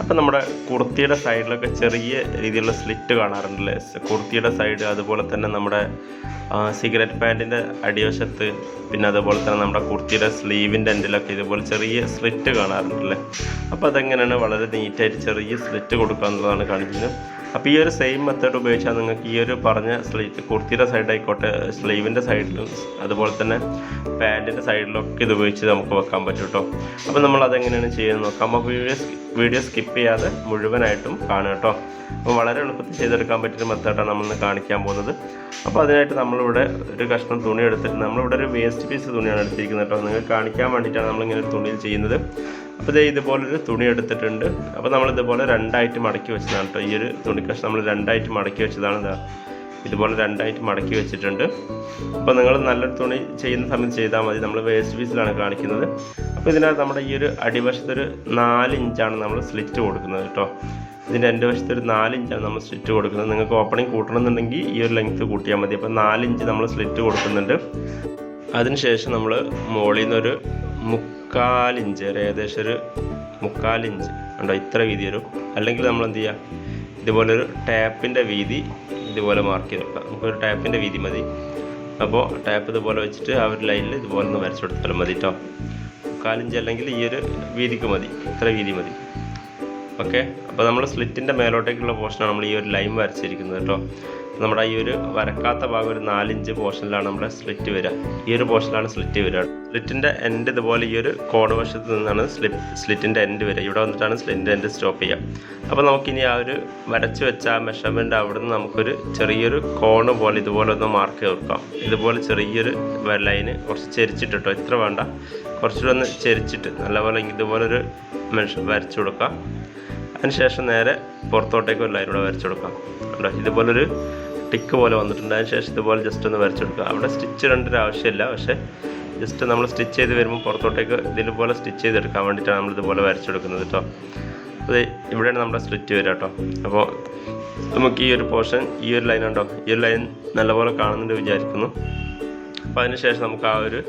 അപ്പം നമ്മുടെ കുർത്തിയുടെ സൈഡിലൊക്കെ ചെറിയ രീതിയിലുള്ള സ്ലിറ്റ് കാണാറുണ്ടല്ലേ? കുർത്തിയുടെ സൈഡ് അതുപോലെ തന്നെ നമ്മുടെ സിഗരറ്റ് പാന്റിന്റെ അടിവശത്ത് പിന്നെ അതുപോലെ തന്നെ നമ്മുടെ കുർത്തിയുടെ സ്ലീവിന്റെ എൻഡിലൊക്കെ ഇതുപോലെ ചെറിയ സ്ലിറ്റ് കാണാറുണ്ടല്ലേ? അപ്പോൾ അതെങ്ങനെയാണ് വളരെ നീറ്റായിട്ട് ചെറിയ സ്ലിറ്റ് കൊടുക്കുക എന്നുള്ളതാണ് കാണിക്കുന്നത്. അപ്പോൾ ഈ ഒരു സെയിം മെത്തേഡ് ഉപയോഗിച്ചാൽ നിങ്ങൾക്ക് ഈ ഒരു പറഞ്ഞ സ്ലീവ് കുർത്തിയുടെ സൈഡായിക്കോട്ടെ സ്ലീവിന്റെ സൈഡിലും അതുപോലെ തന്നെ പാന്റിന്റെ സൈഡിലൊക്കെ ഇത് ഉപയോഗിച്ച് നമുക്ക് വെക്കാൻ പറ്റും കേട്ടോ അപ്പോൾ നമ്മൾ അതെങ്ങനെയാണ് ചെയ്യുന്നത് നോക്കാം. അപ്പോൾ വീഡിയോ വീഡിയോ സ്കിപ്പ് ചെയ്യാതെ മുഴുവനായിട്ടും കാണുക കേട്ടോ അപ്പോൾ വളരെ എളുപ്പത്തിൽ ചെയ്തെടുക്കാൻ പറ്റിയ മെത്തേഡാണ് നമ്മളിന്ന് കാണിക്കാൻ പോകുന്നത്. അപ്പോൾ അതിനായിട്ട് നമ്മളിവിടെ ഒരു കഷ്ണം തുണി എടുത്തിട്ട് നമ്മളിവിടെ ഒരു വേസ്റ്റ് പീസ് തുണിയാണ് എടുത്തിരിക്കുന്നത് കേട്ടോ നിങ്ങൾക്ക് കാണിക്കാൻ വേണ്ടിയിട്ടാണ് നമ്മളിങ്ങനെ ഒരു തുണിയിൽ ചെയ്യുന്നത്. അപ്പോൾ ഇതേ ഇതുപോലൊരു തുണി എടുത്തിട്ടുണ്ട്. അപ്പോൾ നമ്മൾ ഇതുപോലെ രണ്ടായിട്ട് മടക്കി വെച്ചതാണ് കേട്ടോ. ഈ ഒരു തുണി കഷ്ണം നമ്മൾ രണ്ടായിട്ട് മടക്കി വെച്ചതാണ് ഇതാ ഇതുപോലെ രണ്ടായിട്ട് മടക്കി വെച്ചിട്ടുണ്ട്. അപ്പോൾ നിങ്ങൾ നല്ലൊരു തുണി ചെയ്യുന്ന സമയത്ത് ചെയ്താൽ മതി. നമ്മൾ വേസ്റ്റ് പീസിലാണ് കാണിക്കുന്നത്. അപ്പോൾ ഇതിനകത്ത് നമ്മുടെ ഈ ഒരു അടിവശത്തൊരു നാല് ഇഞ്ചാണ് നമ്മൾ സ്ലിറ്റ് കൊടുക്കുന്നത് കേട്ടോ. ഇതിന്റെ രണ്ട് വശത്തൊരു ഒരു നാല് ഇഞ്ചാണ് നമ്മൾ സ്ലിറ്റ് കൊടുക്കുന്നത്. നിങ്ങൾക്ക് ഓപ്പണിംഗ് കൂട്ടണമെന്നുണ്ടെങ്കിൽ ഈ ഒരു ലെങ്ത്ത് കൂട്ടിയാൽ മതി. അപ്പോൾ നാല് ഇഞ്ച് നമ്മൾ സ്ലിറ്റ് കൊടുക്കുന്നുണ്ട്. അതിനുശേഷം നമ്മൾ മുകളിൽ നിന്നൊരു മുക്കാലിഞ്ച് ഒരു ഏകദേശം ഒരു മുക്കാലിഞ്ച്. ഉണ്ടോ ഇത്ര വീതി വരും. അല്ലെങ്കിൽ നമ്മൾ എന്ത് ചെയ്യുക ഇതുപോലെ ഒരു ടാപ്പിന്റെ വീതി ഇതുപോലെ മാർക്ക് ചെയ്ത് വെക്കാം. നമുക്കൊരു ടാപ്പിന്റെ വീതി മതി. അപ്പോൾ ടാപ്പ് ഇതുപോലെ വെച്ചിട്ട് ആ ഒരു ലൈനിൽ ഇതുപോലെ ഒന്ന് വരച്ചു കൊടുത്താലും മതി കേട്ടോ മുക്കാലിഞ്ച് അല്ലെങ്കിൽ ഈ ഒരു വീതിക്ക് മതി. ഇത്ര വീതി മതി. ഓക്കെ? അപ്പോൾ നമ്മൾ സ്ലിറ്റിന്റെ മേലോട്ടേക്കുള്ള പോർഷനാണ് നമ്മൾ ഈ ഒരു ലൈൻ വരച്ചിരിക്കുന്നത് കേട്ടോ നമ്മുടെ ഈ ഒരു വരക്കാത്ത ഭാഗം ഒരു നാലിഞ്ച് പോർഷനിലാണ് നമ്മുടെ സ്ലിറ്റ് വരിക. ഈ ഒരു പോർഷനിലാണ് സ്ലിറ്റ് വരിക. സ്ലിറ്റിന്റെ എൻഡ് ഇതുപോലെ ഈ ഒരു കോഡ് വശത്ത് നിന്നാണ് സ്ലിപ്പ് സ്ലിറ്റിന്റെ എൻഡ് വരിക. ഇവിടെ വന്നിട്ടാണ് സ്ലിറ്റിന്റെ എൻഡ് സ്റ്റോപ്പ് ചെയ്യുക. അപ്പോൾ നമുക്കിനി ആ ഒരു വരച്ച് വെച്ച ആ മെഷർമെന്റ് അവിടെ നിന്ന് നമുക്കൊരു ചെറിയൊരു കോണ് പോലെ ഇതുപോലെ ഒന്ന് മാർക്ക് കൊടുക്കാം. ഇതുപോലെ ചെറിയൊരു ലൈന് കുറച്ച് ചെരിച്ചിട്ട് കേട്ടോ ഇത്ര വേണ്ട. കുറച്ചുകൂടെ ഒന്ന് ചെരിച്ചിട്ട് നല്ലപോലെ ഇതുപോലൊരു മെഷ വരച്ചു കൊടുക്കാം. അതിനുശേഷം നേരെ പുറത്തോട്ടേക്ക് ലൈൻ കൂടെ വരച്ചു കൊടുക്കാം. കേട്ടോ ഇതുപോലൊരു ടിക്ക് പോലെ വന്നിട്ടുണ്ട്. അതിന് ശേഷം ഇതുപോലെ ജസ്റ്റ് ഒന്ന് വരച്ചു കൊടുക്കുക അവിടെ സ്റ്റിച്ച് ഇടേണ്ട ആവശ്യമില്ല. പക്ഷേ ജസ്റ്റ് നമ്മൾ സ്റ്റിച്ച് ചെയ്ത് വരുമ്പോൾ പുറത്തോട്ടേക്ക് ഇതിലുപോലെ സ്റ്റിച്ച് ചെയ്തെടുക്കാൻ വേണ്ടിയിട്ടാണ് നമ്മൾ ഇതുപോലെ വരച്ചെടുക്കുന്നത് കേട്ടോ. അത് ഇവിടെയാണ് നമ്മുടെ സ്റ്റിച്ച് വരിക കേട്ടോ. അപ്പോൾ നമുക്ക് ഈ ഒരു പോർഷൻ ഈ ഒരു ലൈൻ ഉണ്ടോ ഈ ഒരു ലൈൻ നല്ലപോലെ കാണുന്നുണ്ട് വിചാരിക്കുന്നു. അപ്പോൾ അതിന് ശേഷം നമുക്ക് ആ ഒരു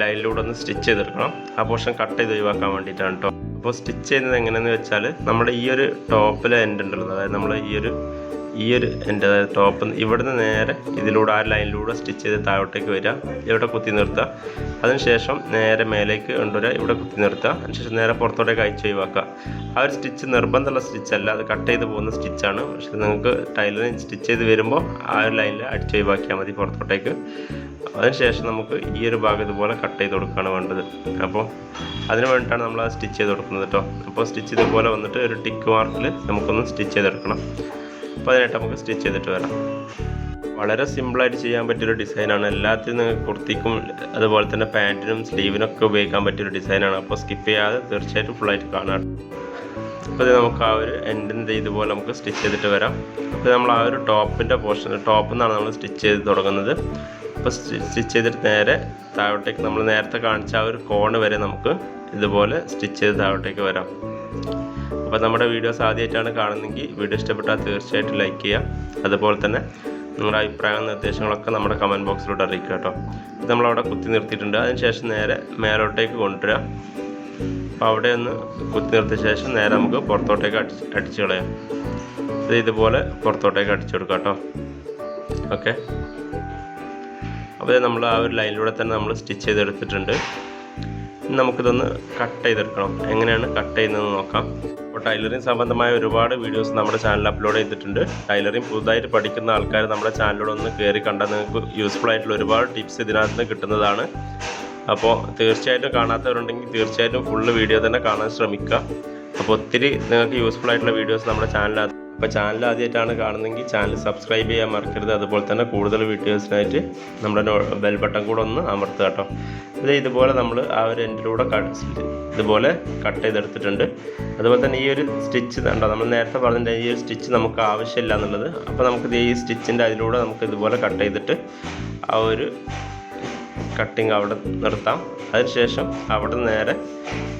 ലൈനിലൂടെ ഒന്ന് സ്റ്റിച്ച് ചെയ്തെടുക്കണം. ആ പോർഷൻ കട്ട് ചെയ്ത് ഒഴിവാക്കാൻ വേണ്ടിയിട്ടാണ് കേട്ടോ. അപ്പോൾ സ്റ്റിച്ച് ചെയ്യുന്നത് എങ്ങനെയെന്ന് വെച്ചാൽ നമ്മുടെ ഈ ഒരു ടോപ്പിലെ എൻഡ് ഉണ്ടല്ലോ. അതായത് നമ്മൾ ഈ ഒരു ഈ ഒരു എന്റെ ടോപ്പ് ഇവിടുന്ന് നേരെ ഇതിലൂടെ ആ ലൈനിലൂടെ സ്റ്റിച്ച് ചെയ്ത് താഴോട്ടേക്ക് വരിക. ഇവിടെ കുത്തി നിർത്തുക. അതിനുശേഷം നേരെ മേലേക്ക് കൊണ്ടുവരിക. ഇവിടെ കുത്തി നിർത്തുക. അതിനുശേഷം നേരെ പുറത്തോട്ടേക്ക് അയച്ച് ഒഴിവാക്കുക. ആ ഒരു സ്റ്റിച്ച് നിർബന്ധമുള്ള സ്റ്റിച്ചല്ല അത് കട്ട് ചെയ്ത് പോകുന്ന സ്റ്റിച്ചാണ് പക്ഷേ നിങ്ങൾക്ക് ടൈലറിൽ സ്റ്റിച്ച് ചെയ്ത് വരുമ്പോൾ ആ ഒരു ലൈനിൽ അടിച്ച് ഒഴിവാക്കിയാൽ മതി പുറത്തോട്ടേക്ക്. അതിനുശേഷം നമുക്ക് ഈ ഒരു ഭാഗം ഇതുപോലെ കട്ട് ചെയ്ത് കൊടുക്കുകയാണ് വേണ്ടത്. അപ്പോൾ അതിന് വേണ്ടിയിട്ടാണ് നമ്മൾ ആ സ്റ്റിച്ച് ചെയ്ത് കൊടുക്കുന്നത് കേട്ടോ. അപ്പോൾ സ്റ്റിച്ച് ഇതുപോലെ വന്നിട്ട് ഒരു ടിക്ക് മാർക്കിൽ നമുക്കൊന്ന് സ്റ്റിച്ച് ചെയ്തെടുക്കണം. അപ്പോൾ അതിനായിട്ട് നമുക്ക് സ്റ്റിച്ച് ചെയ്തിട്ട് വരാം. വളരെ സിമ്പിളായിട്ട് ചെയ്യാൻ പറ്റിയൊരു ഡിസൈനാണ് എല്ലാത്തിനും നിങ്ങൾക്ക് കുർത്തിക്കും അതുപോലെ തന്നെ പാന്റിനും സ്ലീവിനൊക്കെ ഉപയോഗിക്കാൻ പറ്റിയൊരു ഡിസൈനാണ് അപ്പോൾ സ്കിപ്പ് ചെയ്യാതെ തീർച്ചയായിട്ടും ഫുള്ളായിട്ട് കാണാം. അപ്പോൾ നമുക്ക് ആ ഒരു എൻഡിന്റെ ഇതുപോലെ നമുക്ക് സ്റ്റിച്ച് ചെയ്തിട്ട് വരാം. അപ്പോൾ നമ്മൾ ആ ഒരു ടോപ്പിന്റെ പോർഷൻ ടോപ്പിൽ നിന്നാണ് നമ്മൾ സ്റ്റിച്ച് ചെയ്ത് തുടങ്ങുന്നത്. അപ്പോൾ സ്റ്റിച്ച് ചെയ്തിട്ട് നേരെ താഴോട്ടേക്ക് നമ്മൾ നേരത്തെ കാണിച്ച ആ ഒരു കോണ് വരെ നമുക്ക് ഇതുപോലെ സ്റ്റിച്ച് ചെയ്ത് താഴോട്ടേക്ക് വരാം. അപ്പോൾ നമ്മുടെ വീഡിയോസ് ആദ്യമായിട്ടാണ് കാണുന്നതെങ്കിൽ വീഡിയോ ഇഷ്ടപ്പെട്ടാൽ തീർച്ചയായിട്ടും ലൈക്ക് ചെയ്യുക. അതുപോലെ തന്നെ നിങ്ങളുടെ അഭിപ്രായങ്ങളും നിർദ്ദേശങ്ങളൊക്കെ നമ്മുടെ കമന്റ് ബോക്സിലോട്ട് അറിയിക്കുക കേട്ടോ. ഇത് നമ്മളവിടെ കുത്തി നിർത്തിയിട്ടുണ്ട്. അതിനുശേഷം നേരെ മേലോട്ടേക്ക് കൊണ്ടുവരിക. അപ്പോൾ അവിടെ ഒന്ന് കുത്തി നിർത്തിയ ശേഷം നേരെ നമുക്ക് പുറത്തോട്ടേക്ക് അടിച്ച് അടിച്ചു കളയാം. ഇത് ഇതുപോലെ പുറത്തോട്ടേക്ക് അടിച്ചു കൊടുക്കാം കേട്ടോ. ഓക്കെ അപ്പോൾ നമ്മൾ ആ ഒരു ലൈനിലൂടെ തന്നെ നമ്മൾ സ്റ്റിച്ച് ചെയ്തെടുത്തിട്ടുണ്ട്. നമുക്കിതൊന്ന് കട്ട് ചെയ്തെടുക്കണം. എങ്ങനെയാണ് കട്ട് ചെയ്യുന്നതെന്ന് നോക്കാം. അപ്പോൾ ടൈലറിങ് സംബന്ധമായ ഒരുപാട് വീഡിയോസ് നമ്മുടെ ചാനലിൽ അപ്ലോഡ് ചെയ്തിട്ടുണ്ട്. ടൈലറിങ് പുതുതായിട്ട് പഠിക്കുന്ന ആൾക്കാർ നമ്മുടെ ചാനലിലൂടെ ഒന്ന് കയറി കണ്ടാൽ നിങ്ങൾക്ക് യൂസ്ഫുൾ ആയിട്ടുള്ള ഒരുപാട് ടിപ്സ് ഇതിനകത്ത് കിട്ടുന്നതാണ്. അപ്പോൾ തീർച്ചയായിട്ടും കാണാത്തവരുണ്ടെങ്കിൽ തീർച്ചയായിട്ടും ഫുള്ള് വീഡിയോ തന്നെ കാണാൻ ശ്രമിക്കുക. അപ്പോൾ ഒത്തിരി നിങ്ങൾക്ക് യൂസ്ഫുൾ ആയിട്ടുള്ള വീഡിയോസ് നമ്മുടെ ചാനലിൽ അപ്പോൾ ചാനൽ ആദ്യമായിട്ടാണ് കാണുന്നതെങ്കിൽ ചാനൽ സബ്സ്ക്രൈബ് ചെയ്യാൻ മറക്കരുത്. അതുപോലെ തന്നെ കൂടുതൽ വീഡിയോസിനായിട്ട് നമ്മുടെ ബെൽ ബട്ടൺ കൂടെ ഒന്ന് അമർത്തുക കേട്ടോ. ഇത് ഇതുപോലെ നമ്മൾ ആ ഒരു എൻഡിലൂടെ ഇതുപോലെ കട്ട് ചെയ്തെടുത്തിട്ടുണ്ട്. അതുപോലെ തന്നെ ഈ ഒരു സ്റ്റിച്ച് കണ്ടോ? നമ്മൾ നേരത്തെ പറഞ്ഞിട്ട് ഈ ഒരു സ്റ്റിച്ച് നമുക്ക് ആവശ്യമില്ല എന്നുള്ളത്. അപ്പോൾ നമുക്ക് ഈ സ്റ്റിച്ചിന്റെ അതിലൂടെ നമുക്ക് ഇതുപോലെ കട്ട് ചെയ്തിട്ട് ആ ഒരു കട്ടിങ് അവിടെ നിർത്താം. അതിനുശേഷം അവിടെ നേരെ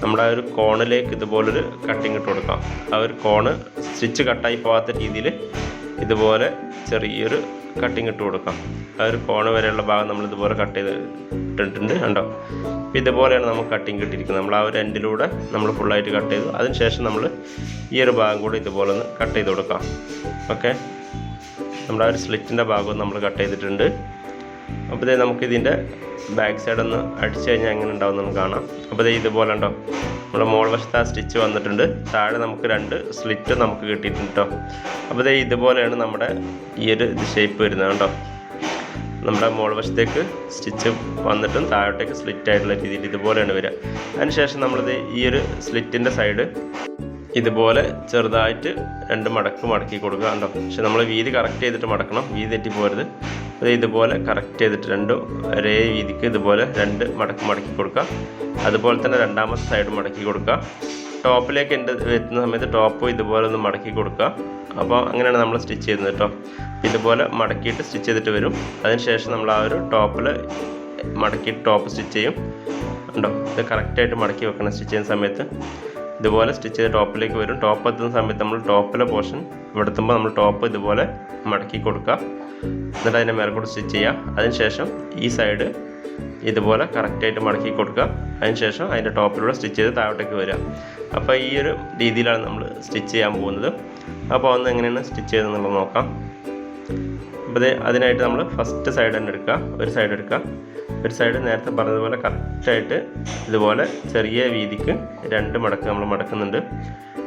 നമ്മുടെ ആ ഒരു കോണിലേക്ക് ഇതുപോലൊരു കട്ടിങ് ഇട്ട് കൊടുക്കാം. ആ ഒരു കോണ് സ്റ്റിച്ച് കട്ടായി പോകാത്ത രീതിയിൽ ഇതുപോലെ ചെറിയൊരു കട്ടിങ് ഇട്ട് കൊടുക്കാം. ആ ഒരു കോണ് വരെയുള്ള ഭാഗം നമ്മൾ ഇതുപോലെ കട്ട് ചെയ്ത് ഇട്ടിട്ടുണ്ട് കണ്ടോ ഇതുപോലെയാണ് നമുക്ക് കട്ടിങ് കിട്ടിയിരിക്കുന്നത്. നമ്മൾ ആ ഒരു എൻഡിലൂടെ നമ്മൾ ഫുള്ളായിട്ട് കട്ട് ചെയ്തു. അതിനുശേഷം നമ്മൾ ഈ ഒരു ഭാഗം കൂടി ഇതുപോലെ ഒന്ന് കട്ട് ചെയ്ത് കൊടുക്കാം. ഓക്കെ? നമ്മുടെ ആ ഒരു സ്ലിറ്റിന്റെ ഭാഗവും നമ്മൾ കട്ട് ചെയ്തിട്ടുണ്ട്. അപ്പോൾ നമുക്കിതിന്റെ ബാക്ക് സൈഡ് ഒന്ന് അടിച്ചു കഴിഞ്ഞാൽ എങ്ങനെ ഉണ്ടാവും കാണാം. അപ്പോൾ ഇതേ ഇതുപോലെ ഉണ്ടോ? നമ്മുടെ മോൾ വശത്ത് ആ സ്റ്റിച്ച് വന്നിട്ടുണ്ട്. താഴെ നമുക്ക് രണ്ട് സ്ലിറ്റ് നമുക്ക് കിട്ടിയിട്ടുണ്ട് കേട്ടോ അപ്പോൾ ഇതേ ഇതുപോലെയാണ് നമ്മുടെ ഈ ഒരു ഷേപ്പ് വരുന്നത് കേട്ടോ നമ്മുടെ മോൾ വശത്തേക്ക് സ്റ്റിച്ച് വന്നിട്ടും താഴോട്ടേക്ക് സ്ലിറ്റ് ആയിട്ടുള്ള രീതിയിൽ ഇതുപോലെയാണ് വരിക. അതിനുശേഷം നമ്മളിത് ഈ ഒരു സ്ലിറ്റിന്റെ സൈഡ് ഇതുപോലെ ചെറുതായിട്ട് രണ്ട് മടക്ക് മടക്കി കൊടുക്കുക കണ്ടോ? പക്ഷെ നമ്മൾ വീതി കറക്റ്റ് ചെയ്തിട്ട് മടക്കണം. വീതി തെറ്റി പോരുത്. അത് ഇതുപോലെ കറക്റ്റ് ചെയ്തിട്ട് രണ്ട് ഒരേ രീതിക്ക് ഇതുപോലെ രണ്ട് മടക്ക് മടക്കി കൊടുക്കുക. അതുപോലെ തന്നെ രണ്ടാമത്തെ സൈഡ് മടക്കി കൊടുക്കുക. ടോപ്പിലേക്ക് എന്റെ എത്തുന്ന സമയത്ത് ടോപ്പ് ഇതുപോലെ ഒന്ന് മടക്കി കൊടുക്കുക. അപ്പോൾ അങ്ങനെയാണ് നമ്മൾ സ്റ്റിച്ച് ചെയ്യുന്നത് കേട്ടോ. ഇതുപോലെ മടക്കിയിട്ട് സ്റ്റിച്ച് ചെയ്തിട്ട് വരും. അതിനുശേഷം നമ്മൾ ആ ഒരു ടോപ്പിൽ മടക്കിയിട്ട് ടോപ്പ് സ്റ്റിച്ച് ചെയ്യും. ഉണ്ടോ ഇത് കറക്റ്റായിട്ട് മടക്കി വെക്കണം സ്റ്റിച്ച് ചെയ്യുന്ന സമയത്ത്. ഇതുപോലെ സ്റ്റിച്ച് ചെയ്ത് ടോപ്പിലേക്ക് വരും. ടോപ്പ് എത്തുന്ന സമയത്ത് നമ്മൾ ടോപ്പിലെ പോർഷൻ ഇവിടെ എത്തുമ്പോൾ നമ്മൾ ടോപ്പ് ഇതുപോലെ മടക്കി കൊടുക്കുക. എന്നിട്ട് മേലെ കൂടെ സ്റ്റിച്ച് ചെയ്യുക. അതിനുശേഷം ഈ സൈഡ് ഇതുപോലെ കറക്റ്റായിട്ട് മടക്കി കൊടുക്കുക. അതിനുശേഷം അതിന്റെ ടോപ്പിലൂടെ സ്റ്റിച്ച് ചെയ്ത് താഴോട്ടേക്ക് വരിക. അപ്പോൾ ഈ ഒരു രീതിയിലാണ് നമ്മൾ സ്റ്റിച്ച് ചെയ്യാൻ പോകുന്നത്. അപ്പോൾ ഒന്ന് എങ്ങനെയാണ് സ്റ്റിച്ച് ചെയ്തെന്നുള്ളത് നോക്കാം. അപ്പോൾ അതിനായിട്ട് നമ്മൾ ഫസ്റ്റ് സൈഡ് തന്നെ എടുക്കുക. ഒരു സൈഡ് എടുക്കുക. ഒരു സൈഡ് നേരത്തെ പറഞ്ഞതുപോലെ കറക്റ്റായിട്ട് ഇതുപോലെ ചെറിയ വീതിക്ക് രണ്ട് മടക്ക് നമ്മൾ മടക്കുന്നുണ്ട്.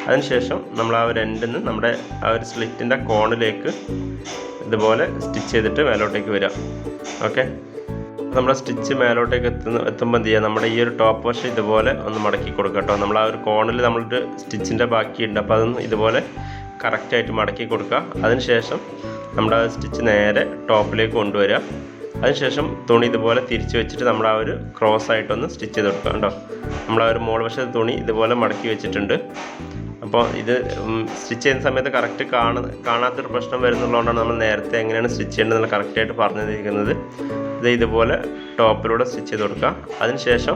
അതിനുശേഷം നമ്മൾ ആ ഒരു എൻഡിൽ നിന്ന് നമ്മുടെ ആ ഒരു സ്ലിറ്റിന്റെ കോണിലേക്ക് ഇതുപോലെ സ്റ്റിച്ച് ചെയ്തിട്ട് മേലോട്ടേക്ക് വരിക ഓക്കെ നമ്മുടെ സ്റ്റിച്ച് മേലോട്ടേക്ക് എത്തുന്ന എത്തുമ്പോൾ എന്ത് ചെയ്യുക നമ്മുടെ ഈ ഒരു ടോപ്പ് വശം ഇതുപോലെ ഒന്ന് മടക്കി കൊടുക്കുക കേട്ടോ. നമ്മൾ ആ ഒരു കോണിൽ നമ്മളൊരു സ്റ്റിച്ചിന്റെ ബാക്കിയുണ്ട്. അപ്പോൾ അതൊന്ന് ഇതുപോലെ കറക്റ്റായിട്ട് മടക്കി കൊടുക്കുക അതിനുശേഷം നമ്മുടെ സ്റ്റിച്ച് നേരെ ടോപ്പിലേക്ക് കൊണ്ടുവരിക അതിനുശേഷം തുണി ഇതുപോലെ തിരിച്ച് വെച്ചിട്ട് നമ്മൾ ആ ഒരു ക്രോസ് ആയിട്ടൊന്ന് സ്റ്റിച്ച് ചെയ്ത് കൊടുക്കുക കേട്ടോ. നമ്മൾ ആ ഒരു മോൾ വശത്ത് തുണി ഇതുപോലെ മടക്കി വെച്ചിട്ടുണ്ട്. അപ്പോൾ ഇത് സ്റ്റിച്ച് ചെയ്യുന്ന സമയത്ത് കറക്റ്റ് കാണ കാണാത്തൊരു പ്രശ്നം വരുന്നുള്ളതുകൊണ്ടാണ് നമ്മൾ നേരത്തെ എങ്ങനെയാണ് സ്റ്റിച്ച് ചെയ്യേണ്ടതെന്ന് കറക്റ്റായിട്ട് പറഞ്ഞു തന്നിരിക്കുന്നത് ഇത് ഇതുപോലെ ടോപ്പിലൂടെ സ്റ്റിച്ച് ചെയ്ത് കൊടുക്കുക. അതിനുശേഷം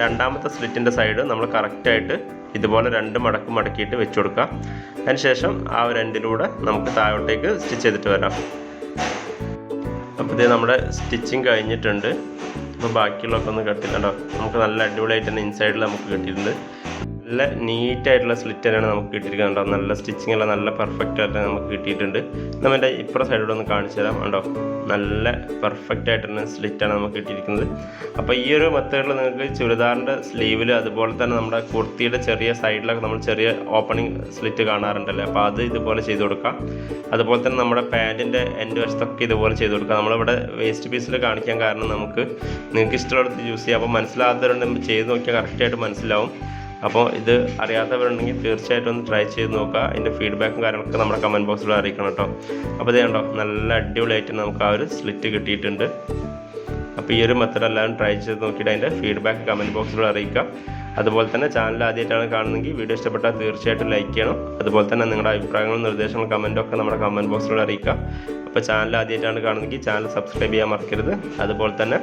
രണ്ടാമത്തെ സ്ലിറ്റിന്റെ സൈഡ് നമ്മൾ കറക്റ്റായിട്ട് ഇതുപോലെ രണ്ട് മടക്ക് മടക്കിയിട്ട് വെച്ച് കൊടുക്കുക. അതിനുശേഷം ആ എൻഡിലൂടെ നമുക്ക് താഴോട്ടേക്ക് സ്റ്റിച്ച് ചെയ്തിട്ട് വരാം. അപ്പോൾ ഇത് നമ്മുടെ സ്റ്റിച്ചിങ് കഴിഞ്ഞിട്ടുണ്ട്. അപ്പോൾ ബാക്കിയുള്ളതൊക്കെ ഒന്ന് കട്ടില്ലണ്ടോ നമുക്ക് നല്ല അടിപൊളിയായിട്ട് തന്നെ ഇൻസൈഡിൽ നമുക്ക് കിട്ടിയിട്ടുണ്ട്. നല്ല നീറ്റായിട്ടുള്ള സ്ലിറ്റ് തന്നെയാണ് നമുക്ക് കിട്ടിയിരിക്കുന്നത് കേട്ടോ നല്ല സ്റ്റിച്ചിങ് എല്ലാം നല്ല പെർഫെക്റ്റ് ആയിട്ട് നമുക്ക് കിട്ടിയിട്ടുണ്ട്. നമ്മൾ എന്റെ ഇപ്പുറ സൈഡിലൂടെ ഒന്ന് കാണിച്ചു തരാം. കേട്ടോ നല്ല പെർഫെക്റ്റ് ആയിട്ട് തന്നെ സ്ലിറ്റാണ് നമുക്ക് കിട്ടിയിരിക്കുന്നത്. അപ്പോൾ ഈ ഒരു മെത്തേഡിൽ നിങ്ങൾക്ക് ചുരിദാറിന്റെ സ്ലീവിൽ അതുപോലെ തന്നെ നമ്മുടെ കുർത്തിയുടെ ചെറിയ സൈഡിലൊക്കെ നമ്മൾ ചെറിയ ഓപ്പണിംഗ് സ്ലിറ്റ് കാണാറുണ്ടല്ലോ? അപ്പോൾ അത് ഇതുപോലെ ചെയ്ത് കൊടുക്കാം. അതുപോലെ തന്നെ നമ്മുടെ പാന്റിന്റെ എന്റെ വശത്തൊക്കെ ഇതുപോലെ ചെയ്ത് കൊടുക്കാം. നമ്മളിവിടെ വേസ്റ്റ് പീസിൽ കാണിക്കാൻ കാരണം നമുക്ക് നിങ്ങൾക്ക് ഇഷ്ടമുള്ളത് യൂസ് ചെയ്യാം. അപ്പോൾ മനസ്സിലാകാത്തവരുണ്ടെങ്കിൽ ചെയ്ത് നോക്കിയാൽ കറക്റ്റായിട്ട് മനസ്സിലാവും. അപ്പോൾ ഇത് അറിയാത്തവരുണ്ടെങ്കിൽ തീർച്ചയായിട്ടും ഒന്ന് ട്രൈ ചെയ്ത് നോക്കുക. അതിന്റെ ഫീഡ്ബാക്കും കാര്യങ്ങളൊക്കെ നമ്മുടെ കമന്റ് ബോക്സിൽ അറിയിക്കണം കേട്ടോ. അപ്പോൾ ഇത് കണ്ടോ നല്ല അടിപൊളിയായിട്ട് നമുക്ക് ആ ഒരു സ്ലിറ്റ് കിട്ടിയിട്ടുണ്ട്. അപ്പോൾ ഈ ഒരു മെത്തഡ് എല്ലാവരും ട്രൈ ചെയ്ത് നോക്കിയിട്ട് അതിന്റെ ഫീഡ്ബാക്ക് കമന്റ് ബോക്സിൽ അറിയിക്കുക. അതുപോലെ തന്നെ ചാനൽ ആദ്യമായിട്ടാണ് കാണുന്നതെങ്കിൽ വീഡിയോ ഇഷ്ടപ്പെട്ടാൽ തീർച്ചയായിട്ടും ലൈക്ക് ചെയ്യണം. അതുപോലെ തന്നെ നിങ്ങളുടെ അഭിപ്രായങ്ങളും നിർദ്ദേശങ്ങളും കമന്റും ഒക്കെ നമ്മുടെ കമന്റ് ബോക്സിലൂടെ അറിയിക്കുക. അപ്പോൾ ചാനൽ ആദ്യമായിട്ടാണ് കാണുന്നതെങ്കിൽ ചാനൽ സബ്സ്ക്രൈബ് ചെയ്യാൻ മറക്കരുത്. അതുപോലെ തന്നെ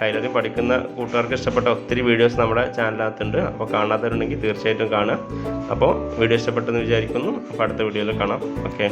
ടൈലറിങ് പഠിക്കുന്ന കൂട്ടുകാർക്ക് ഇഷ്ടപ്പെട്ട ഒത്തിരി വീഡിയോസ് നമ്മുടെ ചാനലിനകത്തുണ്ട്. അപ്പോൾ കാണാത്തവരുണ്ടെങ്കിൽ തീർച്ചയായിട്ടും കാണുക. അപ്പോൾ വീഡിയോ ഇഷ്ടപ്പെട്ടെന്ന് വിചാരിക്കുന്നു. അപ്പോൾ അടുത്ത വീഡിയോയിൽ കാണാം. ഓക്കെ.